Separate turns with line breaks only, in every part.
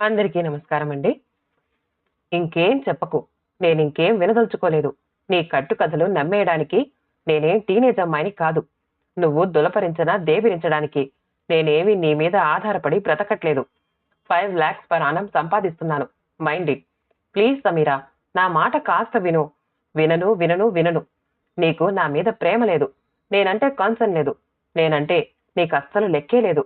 అందరికీ నమస్కారం అండి ఇంకేం చెప్పకు. నేను ఇంకేం వినదలుచుకోలేదు. నీ కట్టుకథలు నమ్మేయడానికి నేనేం టీనేజ్ అమ్మాయిని కాదు. నువ్వు దులపరించినా దేవిరించడానికి నేనేమి నీ మీద ఆధారపడి బ్రతకట్లేదు. Five lakhs per annum సంపాదిస్తున్నాను. Mind it. Please Sameera నా మాట కాస్త విను. వినను వినను వినను. నీకు నా మీద ప్రేమ లేదు. నేనంటే కాన్సర్న్ లేదు. నేనంటే నీకు అస్సలు లెక్కే లేదు.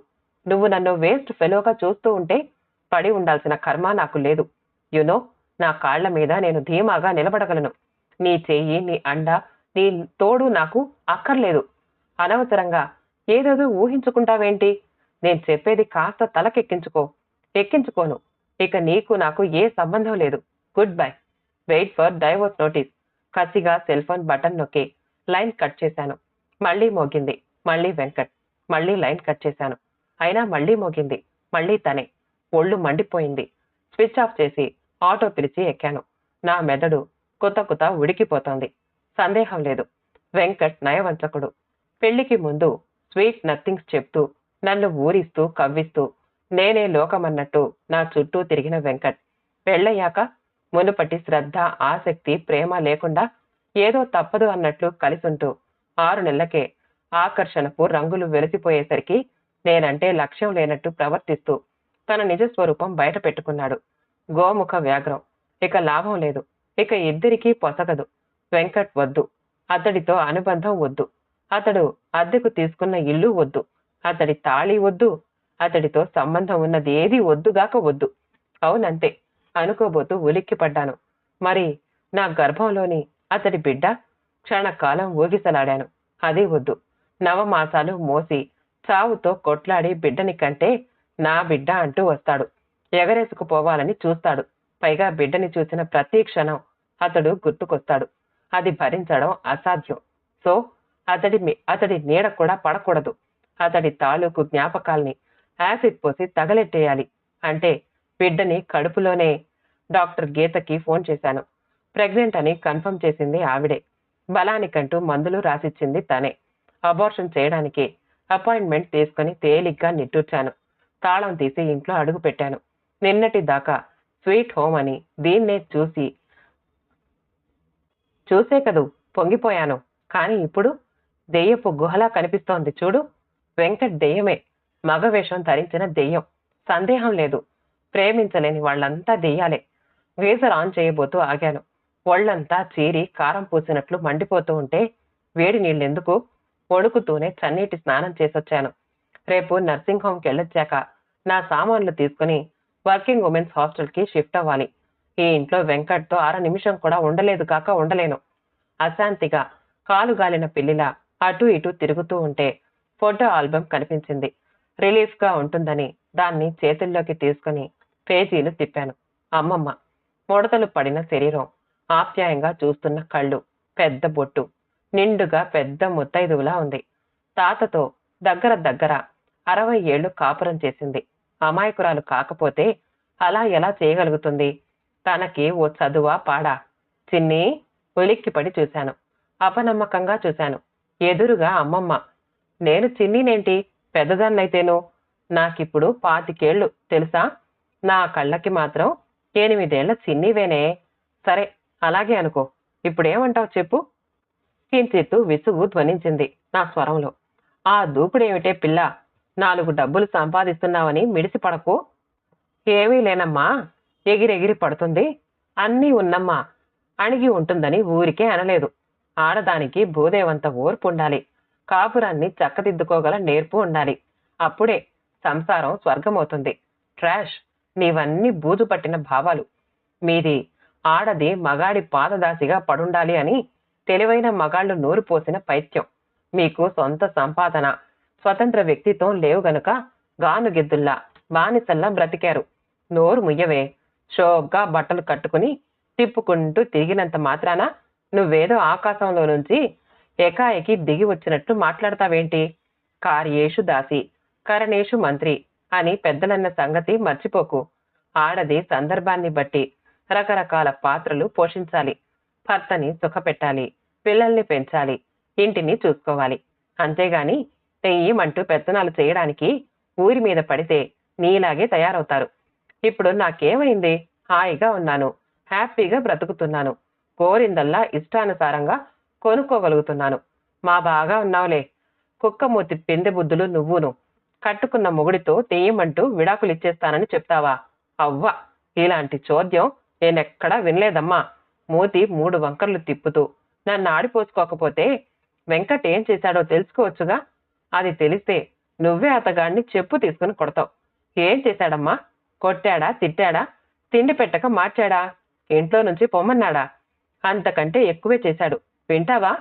నువ్వు నన్ను వేస్ట్ ఫెలోగా చూస్తూ ఉంటే పడి ఉండాల్సిన కర్మ నాకు లేదు. యునో నా కాళ్ళ మీద నేను ధీమాగా నిలబడగలను. నీ చెయ్యి నీ అండ నీ తోడు నాకు అక్కర్లేదు. అనవసరంగా ఏదేదో ఊహించుకుంటావేంటి? నేను చెప్పేది కాస్త తలకెక్కించుకో. ఎక్కించుకోను. ఇక నీకు నాకు ఏ సంబంధం లేదు. Good bye wait for divorce notice కసిగా సెల్ ఫోన్ బటన్ నొక్కి లైన్ కట్ చేశాను. మళ్ళీ మోగింది. మళ్ళీ వెంకట్. మళ్ళీ లైన్ కట్ చేశాను. అయినా మళ్ళీ మోగింది. మళ్ళీ తనే. ఒళ్ళు మండిపోయింది. స్విచ్ ఆఫ్ చేసి ఆటో పిలిచి ఎక్కాను. నా మెదడు కొత్త కొత్త ఉడికిపోతోంది. సందేహం లేదు. వెంకట్ నయవంచకుడు. పెళ్ళికి ముందు స్వీట్ నథింగ్స్ చెప్తూ నన్ను ఊరిస్తూ కవ్విస్తూ నేనే లోకమన్నట్టు నా చుట్టూ తిరిగిన వెంకట్. పెళ్ళయ్యాక మునుపటి శ్రద్ధ ఆసక్తి ప్రేమ లేకుండా ఏదో తప్పదు అన్నట్లు కలిసుంటూ ఆరు నెలలకే ఆకర్షణకు రంగులు వెలిసిపోయేసరికి నేనంటే లక్ష్యం లేనట్టు ప్రవర్తిస్తూ తన నిజ స్వరూపం బయట పెట్టుకున్నాడు. గోముఖ వ్యాఘ్రం. ఇక లాభం లేదు. ఇక ఇద్దరికీ పొసగదు. వెంకట్ వద్దు. అతడితో అనుబంధం వద్దు. అతడు అద్దెకు తీసుకున్న ఇల్లు వద్దు. అతడి తాళి వద్దు. అతడితో సంబంధం ఉన్నది ఏది వద్దుగాక వద్దు. అవునంతే. అనుకోబోతూ ఉలిక్కి పడ్డాను మరి నా గర్భంలోని అతడి బిడ్డ క్షణకాలం ఊగిసలాడాను. అది వద్దు. నవమాసాలు మోసి చావుతో కొట్లాడి బిడ్డని కంటే నా బిడ్డ అంటూ వస్తాడు. ఎగరేసుకుపోవాలని చూస్తాడు. పైగా బిడ్డని చూసిన ప్రతి క్షణం అతడు గుర్తుకొస్తాడు. అది భరించడం అసాధ్యం. సో అతడి అతడి నీడ కూడా పడకూడదు. అతడి తాలూకు జ్ఞాపకాల్ని యాసిడ్ పోసి తగలెట్టేయాలి అంటే బిడ్డని కడుపులోనే డాక్టర్ గీతకి ఫోన్ చేశాను. ప్రెగ్నెంట్ అని కన్ఫర్మ్ చేసింది ఆవిడే. బలానికంటూ మందులు రాసిచ్చింది తనే. అబార్షన్ చేయడానికి అపాయింట్మెంట్ తీసుకుని తేలిగ్గా నిట్టూర్చాను. తాళం తీసి ఇంట్లో అడుగు పెట్టాను. నిన్నటి దాకా స్వీట్ హోమ్ అని దీన్నే చూసి చూసే కదూ పొంగిపోయాను. కానీ ఇప్పుడు దెయ్యపు గుహలా కనిపిస్తోంది చూడు. వెంకట్ దెయ్యమే మగ వేషం ధరించిన దెయ్యం. సందేహం లేదు. ప్రేమించలేని వాళ్ళంతా దెయ్యాలే. గీజర్ ఆన్ చేయబోతూ ఆగాను. ఒళ్ళంతా చీరి కారం పూసినట్లు మండిపోతూ ఉంటే వేడి నీళ్ళెందుకు? వణుకుతూనే చన్నీటి స్నానం చేసొచ్చాను. రేపు నర్సింగ్ హోమ్కి వెళ్ళొచ్చాక నా సామాన్లు తీసుకుని వర్కింగ్ ఉమెన్స్ హాస్టల్కి షిఫ్ట్ అవ్వాలి. ఈ ఇంట్లో వెంకట్తో అర నిమిషం కూడా ఉండలేదు కాక ఉండలేను. అశాంతిగా కాలుగాలిన పిల్లిలా అటు ఇటు తిరుగుతూ ఉంటే ఫోటో ఆల్బమ్ కనిపించింది. రిలీఫ్గా ఉంటుందని దాన్ని చేతుల్లోకి తీసుకుని పేజీలు తిప్పాను. అమ్మమ్మ ముడతలు పడిన శరీరం ఆప్యాయంగా చూస్తున్న కళ్ళు పెద్ద బొట్టు నిండుగా పెద్ద ముత్తైదువులా ఉంది. తాతతో దగ్గర దగ్గర అరవై ఏళ్ళు కాపురం చేసింది. అమాయకురాలు కాకపోతే అలా ఎలా చేయగలుగుతుంది? తనకి ఓ చదువా పాడా? చిన్ని ఉలిక్కిపడి చూశాను. అపనమ్మకంగా చూశాను. ఎదురుగా అమ్మమ్మ నేను చిన్నినేంటి? పెద్దదాన్నైతేను? నాకిప్పుడు పాతికేళ్ళు తెలుసా? నా కళ్ళకి మాత్రం ఎనిమిదేళ్ళ చిన్నివేనే. సరే అలాగే అనుకో. ఇప్పుడేమంటావు చెప్పు? కించిత్తు విసుగు ధ్వనించింది నా స్వరంలో. ఆ దూకుడేమిటే పిల్ల? నాలుగు డబ్బులు సంపాదిస్తున్నావని మిడిసిపడకు. ఏమీ లేనమ్మా ఎగిరెగిరి పడుతుంది. అన్నీ ఉన్నమ్మా అణిగి ఉంటుందని ఊరికే అనలేదు. ఆడదానికి భూదేవంత ఓర్పు ఉండాలి. కాపురాన్ని చక్కదిద్దుకోగల నేర్పు ఉండాలి. అప్పుడే సంసారం స్వర్గమవుతుంది. ట్రాష్ నీవన్నీ బూజు పట్టిన భావాలు. మీది ఆడది మగాడి పాదదాసిగా పడుండాలి అని తెలివైన మగాళ్ళు నోరు పోసిన పైత్యం. మీకు సొంత సంపాదన స్వతంత్ర వ్యక్తిత్వం లేవు గనుక గానుగెద్దుల్లా. బానిసల్లా బ్రతికారు. నోరు ముయ్యవే. షోగ్గా బట్టలు కట్టుకుని తిప్పుకుంటూ తిరిగినంత మాత్రాన నువ్వేదో ఆకాశంలో నుంచి ఏకాఏకి దిగి వచ్చినట్టు మాట్లాడతావేంటి? కార్యేషు దాసి కరణేషు మంత్రి అని పెద్దలన్న సంగతి మర్చిపోకు. ఆడది సందర్భాన్ని బట్టి రకరకాల పాత్రలు పోషించాలి. భర్తని సుఖపెట్టాలి. పిల్లల్ని పెంచాలి. ఇంటిని చూసుకోవాలి. అంతేగాని తెయ్యమంటూ పెత్తనాలు చేయడానికి ఊరి మీద పడితే నీలాగే తయారవుతారు. ఇప్పుడు నాకేమైంది? హాయిగా ఉన్నాను. హ్యాపీగా బ్రతుకుతున్నాను. కోరిందల్లా ఇష్టానుసారంగా కొనుక్కోగలుగుతున్నాను. మా బాగా ఉన్నావులే. కుక్కమూతి పిందె బుద్ధులు నువ్వును. కట్టుకున్న మొగుడితో తెయ్యమంటూ విడాకులు ఇచ్చేస్తానని చెప్తావా? అవ్వ! ఇలాంటి చోద్యం నేనెక్కడా వినలేదమ్మా. మూతి మూడు వంకర్లు తిప్పుతూ. నన్ను ఆడిపోసుకోకపోతే వెంకట్ ఏం చేశాడో తెలుసుకోవచ్చుగా? అది తెలిస్తే నువ్వే అతగాడిని చెప్పు తీసుకుని కొడతావు. ఏం చేశాడమ్మా? కొట్టాడా? తిట్టాడా? తిండి పెట్టక మార్చాడా? ఇంట్లో నుంచి పొమ్మన్నాడా? అంతకంటే ఎక్కువే చేశాడు. వింటావా?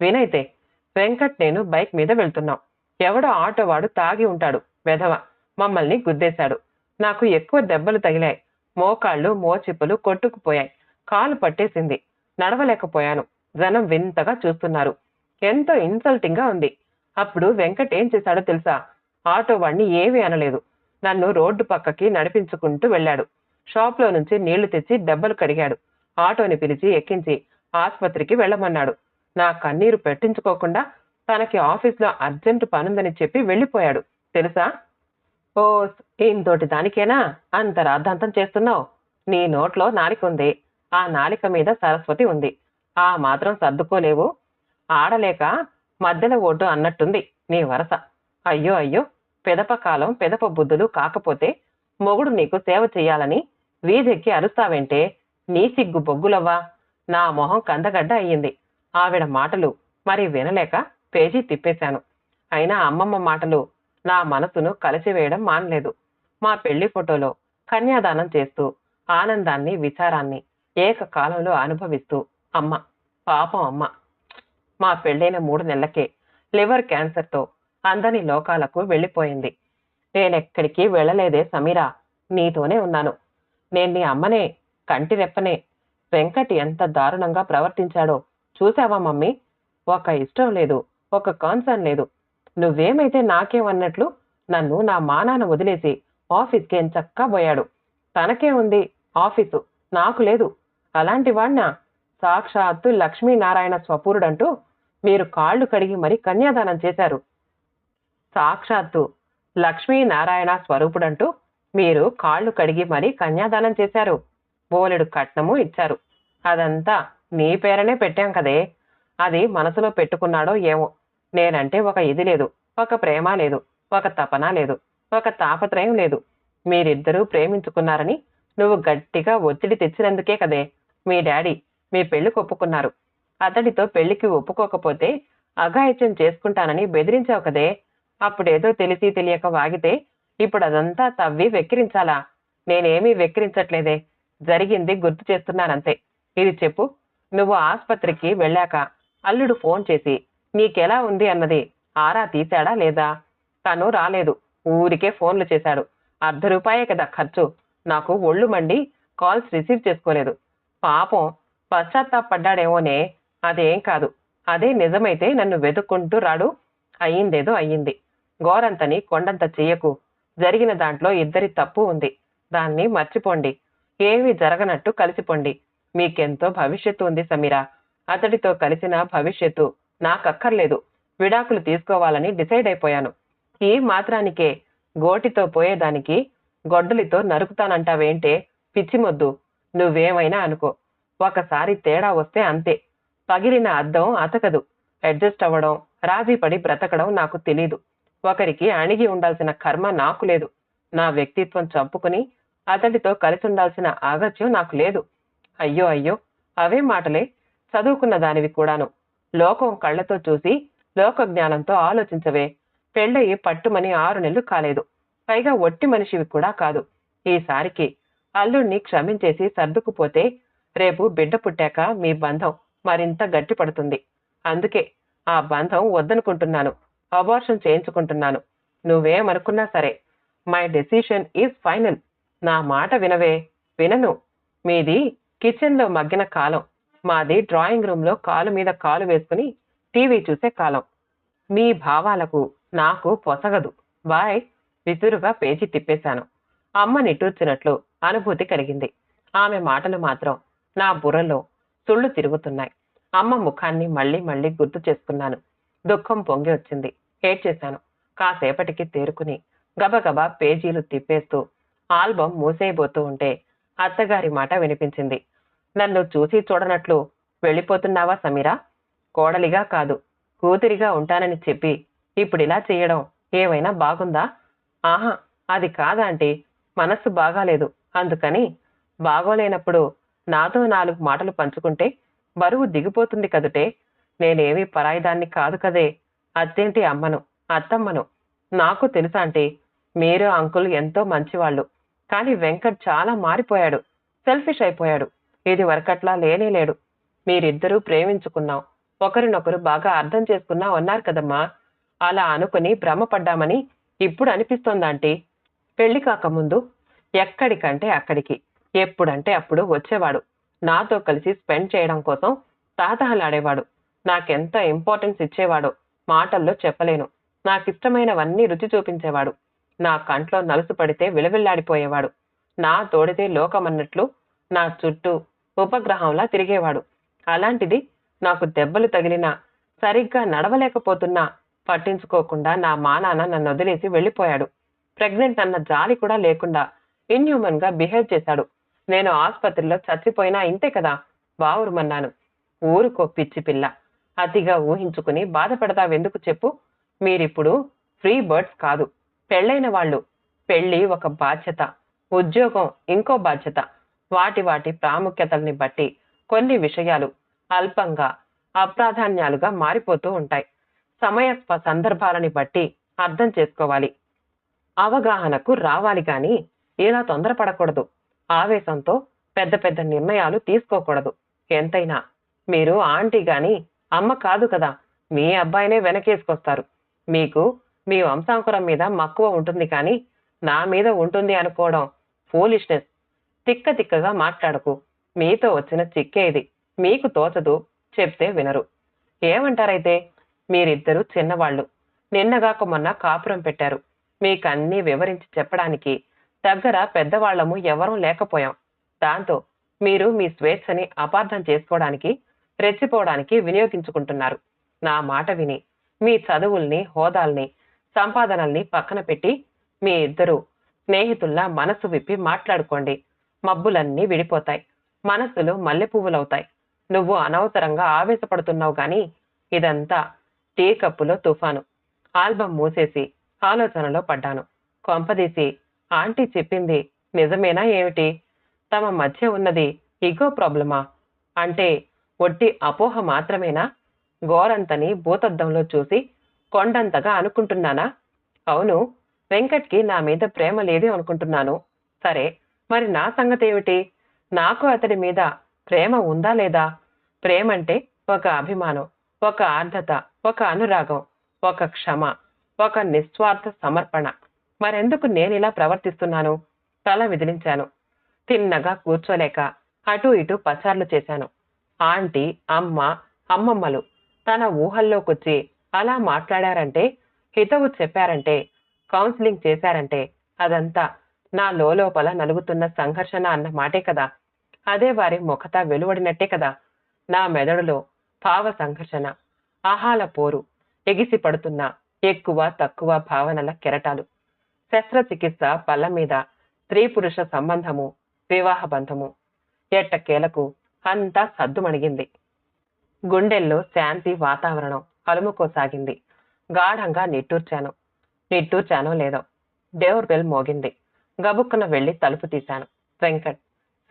వినైతే వెంకట్ నేను బైక్ మీద వెళ్తున్నాం. ఎవడో ఆటో వాడు తాగి ఉంటాడు. వెధవ మమ్మల్ని గుద్దేశాడు. నాకు ఎక్కువ దెబ్బలు తగిలాయి. మోకాళ్ళు మోచిప్పులు కొట్టుకుపోయాయి. కాలు పట్టేసింది. నడవలేకపోయాను. జనం వింతగా చూస్తున్నారు. ఎంతో ఇన్సల్టింగ్గా ఉంది. అప్పుడు వెంకట్ ఏం చేశాడో తెలుసా? ఆటో వాడిని ఏమీ అనలేదు. నన్ను రోడ్డు పక్కకి నడిపించుకుంటూ వెళ్ళాడు. షాప్లో నుంచి నీళ్ళు తెచ్చి దెబ్బలు కడిగాడు. ఆటోని పిలిచి ఎక్కించి ఆసుపత్రికి వెళ్ళమన్నాడు. నా కన్నీరు పెట్టించుకోకుండా తనకి ఆఫీస్లో అర్జెంటు పనుందని చెప్పి వెళ్ళిపోయాడు. తెలుసా? ఓ ఇంతోటి దానికేనా? అంత రాద్ధాంతం చేస్తున్నావు. నీ నోట్లో నాలిక ఉంది. ఆ నాలిక మీద సరస్వతి ఉంది. ఆ మాత్రం సర్దుకోలేవు. ఆడలేక మధ్యలో ఓటు అన్నట్టుంది నీ వరస. అయ్యో అయ్యో పెదప కాలం పెదప బుద్ధులు కాకపోతే మొగుడు నీకు సేవ చెయ్యాలని వీధెక్కి అరుస్తావంటే? నీ సిగ్గు బొగ్గులవ్వా? నా మొహం కందగడ్డ అయ్యింది. ఆవిడ మాటలు మరి వినలేక పేజీ తిప్పేశాను. అయినా అమ్మమ్మ మాటలు నా మనసును కలిసివేయడం మానలేదు. మా పెళ్ళి ఫోటోలో కన్యాదానం చేస్తూ ఆనందాన్ని విచారాన్ని ఏకకాలంలో అనుభవిస్తూ అమ్మ పాపం అమ్మ. మా పెళ్ళైన మూడు నెలలకే లివర్ క్యాన్సర్తో అందని లోకాలకు వెళ్ళిపోయింది. నేనెక్కడికి వెళ్ళలేదే సమీరా నీతోనే ఉన్నాను. నేను నీ అమ్మనే కంటి రెప్పనే. వెంకట్ ఎంత దారుణంగా ప్రవర్తించాడో చూసావా మమ్మీ? ఒక ఇష్టం లేదు ఒక కాన్సర్న్ లేదు. నువ్వేమైతే నాకేమన్నట్లు నన్ను నా మానాన వదిలేసి ఆఫీస్కి ఎంచక్కా పోయాడు తనకే ఉంది ఆఫీసు నాకు లేదు. అలాంటి వాణ్ణా? సాక్షాత్తు లక్ష్మీనారాయణ స్వపూరుడంటూ మీరు కాళ్ళు కడిగి మరీ కన్యాదానం చేశారు. సాక్షాత్తు లక్ష్మీనారాయణ స్వరూపుడంటూ మీరు కాళ్ళు కడిగి మరీ కన్యాదానం చేశారు. బోలెడు కట్నము ఇచ్చారు. అదంతా నీ పేరనే పెట్టాం కదే. అది మనసులో పెట్టుకున్నాడో ఏమో. నేనంటే ఒక ఇది లేదు ఒక ప్రేమ లేదు ఒక తపన లేదు ఒక తాపత్రయం లేదు. మీరిద్దరూ ప్రేమించుకున్నారని నువ్వు గట్టిగా ఒత్తిడి తెచ్చినందుకే కదే. మీ డాడీ మీ పెళ్ళి ఒప్పుకున్నారు అతడితో పెళ్ళికి ఒప్పుకోకపోతే అఘాయిత్యం చేసుకుంటానని బెదిరించావు కదే అప్పుడేదో తెలిసి తెలియక వాగితే ఇప్పుడు అదంతా తవ్వి వెక్కిరించాలా? నేనేమీ వెక్కిరించట్లేదే. జరిగింది గుర్తు చేస్తున్నానంతే. ఇది చెప్పు. నువ్వు ఆసుపత్రికి వెళ్ళాక అల్లుడు ఫోన్ చేసి నీకెలా ఉంది అన్నది? ఆరా తీశాడా లేదా? తను రాలేదు. ఊరికే ఫోన్లు చేశాడు. అర్ధ రూపాయే కదా ఖర్చు. నాకు ఒళ్ళు మండి కాల్స్ రిసీవ్ చేసుకోలేదు. పాపం పశ్చాత్తాపడ్డాడేమోనే. అదేం కాదు. అదే నిజమైతే నన్ను వెతుక్కుంటూ రాడు. అయ్యిందేదో అయ్యింది. గోరంతని కొండంత చెయ్యకు. జరిగిన దాంట్లో ఇద్దరి తప్పు ఉంది. దాన్ని మర్చిపోండి. ఏమీ జరగనట్టు కలిసిపోండి. మీకెంతో భవిష్యత్తు ఉంది సమీరా. అతడితో కలిసిన భవిష్యత్తు నాకక్కర్లేదు. విడాకులు తీసుకోవాలని డిసైడ్ అయిపోయాను. ఈ మాత్రానికే గోటితో పోయేదానికి గొడ్డలితో నరుకుతానంటావేంటే పిచ్చిమొద్దు. నువ్వేమైనా అనుకో. ఒకసారి తేడా వస్తే అంతే. పగిలిన అద్దం అతకదు. అడ్జస్ట్ అవ్వడం రాజీపడి బ్రతకడం నాకు తెలీదు. ఒకరికి అణిగి ఉండాల్సిన కర్మ నాకు లేదు. నా వ్యక్తిత్వం చంపుకుని అతడితో కలిసి ఉండాల్సిన ఆగత్యం నాకు లేదు. అయ్యో అయ్యో అవే మాటలే. చదువుకున్న దానివి కూడాను. లోకం కళ్ళతో చూసి లోక జ్ఞానంతో ఆలోచించవే. పెళ్ళయి పట్టుమని ఆరు నెలలు కాలేదు. పైగా ఒట్టి మనిషివి కూడా కాదు. ఈసారికి అల్లుణ్ణి క్షమించేసి సర్దుకుపోతే రేపు బిడ్డ పుట్టాక మీ బంధం మరింత గట్టిపడుతుంది. అందుకే ఆ బంధం వద్దనుకుంటున్నాను. అబార్షన్ చేయించుకుంటున్నాను. నువ్వేమనుకున్నా సరే మై డెసిషన్ ఈజ్ ఫైనల్. నా మాట వినవే వినను. మీది కిచెన్లో మగ్గిన కాలం. మాది డ్రాయింగ్ రూమ్లో కాలు మీద కాలు వేసుకుని టీవీ చూసే కాలం. మీ భావాలకు నాకు పొసగదు. బాయ్. విసురుగా పేజీ తిప్పేశాను. అమ్మ నిట్టూర్చినట్లు అనుభూతి కలిగింది. ఆమె మాటలు మాత్రం నా బుర్రలో సుళ్ళు తిరుగుతున్నాయి. అమ్మ ముఖాన్ని మళ్ళీ మళ్ళీ గుర్తు చేసుకున్నాను దుఃఖం పొంగి వచ్చింది. ఏడ్చేశాను కాసేపటికి తేరుకుని గబగబా పేజీలు తిప్పేస్తూ ఆల్బం మూసేయబోతూ ఉంటే అత్తగారి మాట వినిపించింది. నన్ను చూసి చూడనట్లు వెళ్ళిపోతున్నావా సమీరా? కోడలిగా కాదు కూతురిగా ఉంటానని చెప్పి ఇప్పుడిలా చేయడం ఏమైనా బాగుందా? ఆహా అది కాదంటే మనస్సు బాగాలేదు. అందుకని బాగోలేనప్పుడు నాతో నాలుగు మాటలు పంచుకుంటే బరువు దిగిపోతుంది కదుటే. నేనేమి పరాయిదాన్ని కాదు కదే. అత్తేంటి అమ్మను అత్తమ్మను? నాకు తెలుసా అంటే మీరు అంకుల్ ఎంతో మంచివాళ్ళు. కానీ వెంకట్ చాలా మారిపోయాడు సెల్ఫిష్ అయిపోయాడు. ఇది వరకట్లా లేనే లేడు. మీరిద్దరూ ప్రేమించుకున్నాం. ఒకరినొకరు బాగా అర్థం చేసుకున్నా ఉన్నారు కదమ్మా. అలా అనుకుని భ్రమపడ్డామని ఇప్పుడు అనిపిస్తోందంటే పెళ్ళి కాకముందు ఎక్కడికంటే అక్కడికి. ఎప్పుడంటే అప్పుడు వచ్చేవాడు. నాతో కలిసి స్పెండ్ చేయడం కోసం తాతహలాడేవాడు నాకెంత ఇంపార్టెన్స్ ఇచ్చేవాడో మాటల్లో చెప్పలేను. నాకిష్టమైనవన్నీ రుచి చూపించేవాడు. నా కంట్లో నలుసు పడితే విలవిల్లాడిపోయేవాడు. నా తోడితే లోకమన్నట్లు నా చుట్టూ ఉపగ్రహంలా తిరిగేవాడు. అలాంటిది నాకు దెబ్బలు తగిలినా సరిగ్గా నడవలేకపోతున్నా పట్టించుకోకుండా నా మానాన్న నన్ను వదిలేసి వెళ్ళిపోయాడు. ప్రెగ్నెంట్ అన్న జాలి కూడా లేకుండా ఇన్హ్యూమన్గా బిహేవ్ చేశాడు. నేను ఆసుపత్రిలో చచ్చిపోయినా ఇంతే కదా బావురుమన్నాను. ఊరుకో పిచ్చి పిల్ల. అతిగా ఊహించుకుని బాధపడతావెందుకు చెప్పు? మీరిప్పుడు ఫ్రీ బర్డ్స్ కాదు పెళ్ళైన వాళ్ళు. పెళ్ళి ఒక బాధ్యత ఉద్యోగం ఇంకో బాధ్యత. వాటి వాటి ప్రాముఖ్యతల్ని బట్టి కొన్ని విషయాలు అల్పంగా అప్రాధాన్యాలుగా మారిపోతూ ఉంటాయి. సమయ సందర్భాలని బట్టి అర్థం చేసుకోవాలి. అవగాహనకు రావాలి కానీ ఇలా తొందరపడకూడదు. ఆవేశంతో పెద్ద పెద్ద నిర్ణయాలు తీసుకోకూడదు. ఎంతైనా. మీరు ఆంటీ గాని అమ్మ కాదు కదా. మీ అబ్బాయినే వెనకేసుకొస్తారు. మీకు మీ వంశాంకురం మీద మక్కువ ఉంటుంది కానీ నా మీద ఉంటుంది అనుకోవడం ఫూలిష్నెస్. తిక్క తిక్కగా మాట్లాడకు. మీతో వచ్చిన చిక్కేది మీకు తోచదు చెప్తే వినరు. ఏమంటారైతే? మీరిద్దరూ చిన్నవాళ్ళు. నిన్నగాక మొన్న కాపురం పెట్టారు. మీకన్నీ వివరించి చెప్పడానికి దగ్గర పెద్దవాళ్ళము ఎవరూ లేకపోయాం. దాంతో మీరు మీ స్వేచ్ఛని అపార్థం చేసుకోవడానికి రెచ్చిపోవడానికి వినియోగించుకుంటున్నారు. నా మాట విని మీ చదువుల్ని హోదాల్ని సంపాదనల్ని పక్కన పెట్టి మీ ఇద్దరు స్నేహితుల్లా మనసు విప్పి మాట్లాడుకోండి. మబ్బులన్నీ విడిపోతాయి. మనస్సులు మల్లె పువ్వులవుతాయి నువ్వు అనవసరంగా ఆవేశపడుతున్నావు గాని ఇదంతా టీ కప్పులో తుఫాను. ఆల్బం మూసేసి ఆలోచనలో పడ్డాను. కొంపదీసి ఆంటీ చెప్పింది నిజమేనా ఏమిటి? తమ మధ్య ఉన్నది ఇగో ప్రాబ్లమా? అంటే ఒట్టి అపోహ మాత్రమేనా? గోరంతని భూతద్దంలో చూసి కొండంతగా అనుకుంటున్నానా? అవును వెంకట్కి నా మీద ప్రేమ లేదు అనుకుంటున్నాను. సరే మరి నా సంగతి ఏమిటి నాకు అతడి మీద ప్రేమ ఉందా లేదా? ప్రేమంటే ఒక అభిమానం ఒక ఆర్ధత ఒక అనురాగం ఒక క్షమ ఒక నిస్వార్థ సమర్పణ. మరెందుకు నేనిలా ప్రవర్తిస్తున్నాను? తల విదిలించాను. తిన్నగా కూర్చోలేక అటు ఇటు పచార్లు చేశాను. ఆంటీ అమ్మ అమ్మమ్మలు తన ఊహల్లోకొచ్చి అలా మాట్లాడారంటే హితవు చెప్పారంటే కౌన్సిలింగ్ చేశారంటే అదంతా నా లోపల నలుగుతున్న సంఘర్షణ అన్న మాటే కదా. అదే వారి ముఖత వెలువడినట్టే కదా. నా మెదడులో భావ సంఘర్షణ ఆహాల పోరు ఎగిసి పడుతున్న ఎక్కువ తక్కువ భావనల కెరటాలు. శస్త్రచికిత్స పళ్ళ మీద స్త్రీ పురుష సంబంధము వివాహ బంధము ఎట్టకేలకు అంతా సద్దుమణిగింది. గుండెల్లో శాంతి వాతావరణం అలుముకోసాగింది. గాఢంగా నిట్టూర్చాను. నిట్టూర్చానో లేదో డోర్ బెల్ మోగింది. గబుక్కున వెళ్ళి తలుపు తీశాను. వెంకట్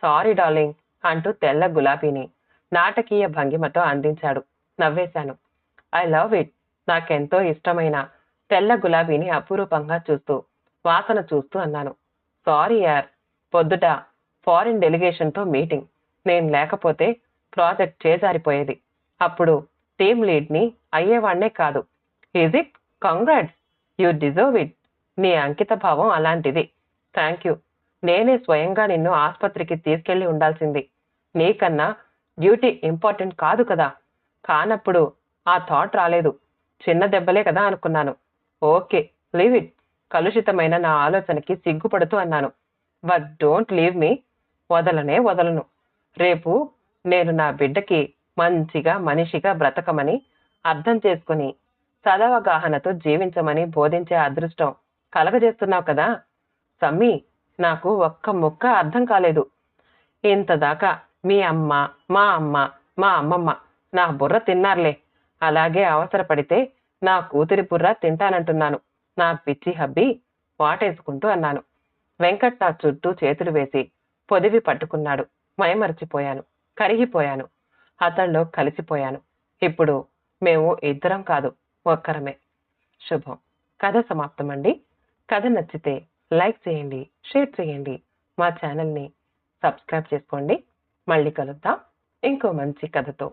సారీ డార్లింగ్ అంటూ తెల్ల గులాబీని నాటకీయ భంగిమతో అందించాడు. నవ్వేశాను. I love it. నాకెంతో ఇష్టమైన తెల్ల గులాబీని అపురూపంగా చూస్తూ వాసన చూస్తూ అన్నాను. సారీ యార్ పొద్దుట ఫారిన్ డెలిగేషన్తో మీటింగ్. నేను లేకపోతే ప్రాజెక్ట్ చేజారిపోయేది. అప్పుడు టీమ్ లీడ్ని అయ్యేవాణ్ణే కాదు. Is it congrats you deserve it నీ అంకిత భావం అలాంటిది. థ్యాంక్ యూ నేనే స్వయంగా నిన్ను ఆసుపత్రికి తీసుకెళ్ళి ఉండాల్సింది. నీకన్నా డ్యూటీ ఇంపార్టెంట్ కాదు కదా. కానప్పుడు ఆ థాట్ రాలేదు. చిన్న దెబ్బలే కదా అనుకున్నాను. Okay leave it. కలుషితమైన నా ఆలోచనకి సిగ్గుపడుతూ అన్నాను. బట్ డోంట్ లీవ్ మీ వదలనే వదలను. రేపు నేను నా బిడ్డకి మంచిగా మనిషిగా బ్రతకమని అర్థం చేసుకుని సదవగాహనతో జీవించమని బోధించే అదృష్టం కలగజేస్తున్నావు కదా? సమ్మి నాకు ఒక్క ముక్క అర్థం కాలేదు. ఇంతదాకా మీ అమ్మ మా అమ్మ మా అమ్మమ్మ నా బుర్ర తిన్నారులే. అలాగే అవసరపడితే నా కూతురి బుర్ర తింటానంటున్నాను. నా పిచ్చి హబ్బి వాటేసుకుంటూ అన్నాను. వెంకట్ నా చుట్టూ చేతులు వేసి పొదివి పట్టుకున్నాడు. మయమరిచిపోయాను కరిగిపోయాను. అతనిలో కలిసిపోయాను. ఇప్పుడు మేము ఇద్దరం కాదు ఒక్కరమే. శుభం. కథ సమాప్తమండి. కథ నచ్చితే లైక్ చేయండి షేర్ చేయండి. మా ఛానల్ని సబ్స్క్రైబ్ చేసుకోండి. మళ్ళీ కలుద్దాం. ఇంకో మంచి కథతో.